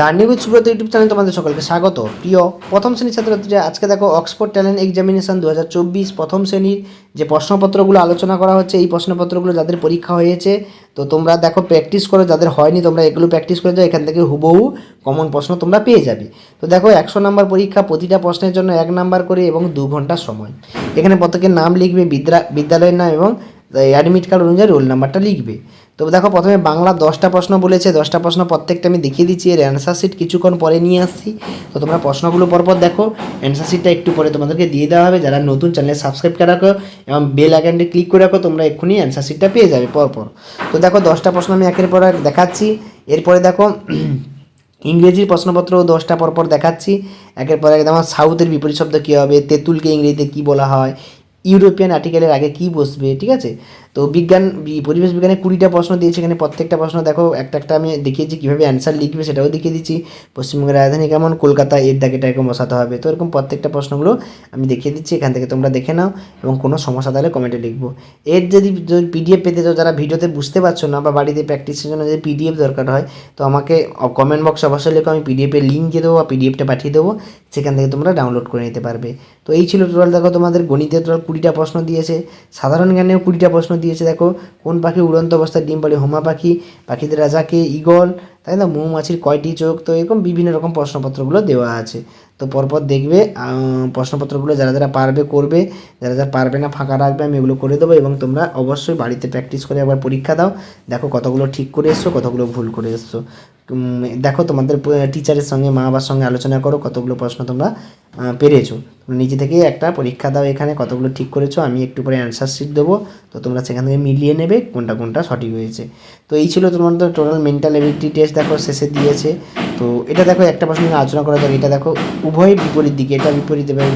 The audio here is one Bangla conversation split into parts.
Learning with Subrata YouTube channel তোমাদের সকলকে স্বাগত। প্রিয় প্রথম শ্রেণির ছাত্রছাত্রীরা, আজকে দেখো অক্সফোর্ড ট্যালেন্ট এক্সামিনেশন দু প্রথম শ্রেণির যে প্রশ্নপত্রগুলো আলোচনা করা হচ্ছে, এই প্রশ্নপত্রগুলো যাদের পরীক্ষা হয়েছে, তো তোমরা দেখো প্র্যাকটিস করো, যাদের হয়নি তোমরা এগুলো প্র্যাকটিস করে যাও, এখান থেকে হুবহু কমন প্রশ্ন তোমরা পেয়ে যাবে। তো দেখো একশো নাম্বার পরীক্ষা, প্রতিটা প্রশ্নের জন্য এক নাম্বার করে এবং দু ঘণ্টা সময়। এখানে প্রত্যেকের নাম লিখবে, বিদ্যা বিদ্যালয়ের নাম এবং অ্যাডমিট কার্ড অনুযায়ী রোল নাম্বারটা লিখবে। তো দেখো, প্রথমে বাংলা দশটা প্রশ্ন বলেছে, দশটা প্রশ্ন প্রত্যেকটা আমি দেখিয়ে দিচ্ছি, এর অ্যান্সার শিট কিছুক্ষণ পরে নিয়ে আসছি। তো তোমরা প্রশ্নগুলো পরপর দেখো অ্যান্সার শিটটা একটু পরে তোমাদেরকে দিয়ে দেওয়া হবে। যারা নতুন চ্যানেল সাবস্ক্রাইব করে রাখো এবং বেল আইকনটি ক্লিক করে রাখো, তোমরা এক্ষুনি অ্যান্সার শিটটা পেয়ে যাবে পরপর। তো দেখো, দশটা প্রশ্ন আমি একের পর এক দেখাচ্ছি। এরপরে দেখো ইংরেজির প্রশ্নপত্র দশটা পরপর দেখাচ্ছি। একের পর এক সাউথের বিপরীত শব্দ কী হবে, তেঁতুলকে ইংরেজিতে কী বলা হয় ইউরোপিয়ান আর্টিকেলের আগে কী বসবে, ঠিক আছে? তো বিজ্ঞান, পরিবেশ বিজ্ঞানে কুড়িটা প্রশ্ন দিয়েছে, এখানে প্রত্যেকটা প্রশ্ন দেখো, একটা একটা আমি দেখিয়েছি, কীভাবে অ্যান্সার লিখবে সেটাও দেখিয়ে দিচ্ছি। পশ্চিমবঙ্গের রাজধানী কেমন? কলকাতা, এর দাগেটা এরকম বসাতে হবে। তো এরকম প্রত্যেকটা প্রশ্নগুলো আমি দেখিয়ে দিচ্ছি, এখান থেকে তোমরা দেখে নাও এবং কোনো সমস্যা তাহলে কমেন্টে লিখব। এর যদি পিডিএফ পেতে চাও, যারা ভিডিওতে বুঝতে পারছ না বা বাড়িতে প্র্যাকটিসের জন্য যদি পিডিএফ দরকার হয়, তো আমাকে কমেন্ট বক্সে অবশ্যই লেখো, আমি পিডিএফের লিঙ্ক দিয়ে দেবো বা পিডিএফটা পাঠিয়ে দেবো। সেখান থেকে তোমরা ডাউনলোড করে নিতে পারবে। তো এই ছিল টোটাল দেখো, তোমাদের গণিতের টোটাল কুড়িটা প্রশ্ন দিয়েছে। সাধারণ জ্ঞানেও কুড়িটা প্রশ্ন দিয়েছে। দেখো, কোন পাখি উড়ন্ত অবস্থায় ডিম পাড়ে হোমা পাখি? পাখিদের রাজাকে ইগল তাই না? মৌমাছির কয়টি চোখ? তো এরকম বিভিন্ন রকম প্রশ্নপত্রগুলো দেওয়া আছে। তো পরপর দেখবে প্রশ্নপত্রগুলো যারা যারা পারবে করবে, যারা যারা পারবে না, ফাঁকা রাখবে, আমি এগুলো করে দেবো এবং তোমরা অবশ্যই বাড়িতে প্র্যাকটিস করে একবার পরীক্ষা দাও। দেখো কতগুলো ঠিক করে এসছো, কতগুলো ভুল করে এসছো। দেখো তোমাদের টিচারের সঙ্গে মা বাবার সঙ্গে আলোচনা করো, কতগুলো প্রশ্ন তোমরা পেরেছ। নিজে থেকে একটা পরীক্ষা দাও এখানে, কতগুলো ঠিক করেছ, আমি একটু পরে অ্যান্সার শিট দেবো। তো তোমরা সেখান থেকে মিলিয়ে নেবে কোনটা কোনটা সঠিক হয়েছে। তো এই ছিল তোমাদের টোটাল মেন্টাল এবিলিটি টেস্ট দেখো শেষে দিয়েছে। তো এটা দেখো একটা প্রশ্ন আলোচনা করা যাক, এটা দেখো উভয় বিপরীত দিকে এটা বিপরীত এবং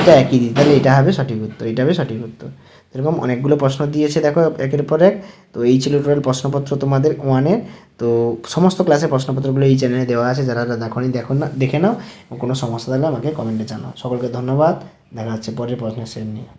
এটা একই দিক। তাহলে এটা হবে সঠিক উত্তর, এটা হবে সঠিক উত্তর। এরকম অনেকগুলো প্রশ্ন দিয়েছে দেখো একের পর এক। তো এই ছিল টোটাল প্রশ্নপত্র তোমাদের ওয়ানের তো সমস্ত ক্লাসের প্রশ্নপত্রগুলো এই চ্যানেলে দেওয়া আছে, যারা যারা দেখোনি, দেখো না, দেখে নাও। কোনো সমস্যা থাকলে আমাকে কমেন্টে জানাও। সকলকে ধন্যবাদ। দেখা যাচ্ছে পরের প্রশ্নের শ্রেণি নিয়ে।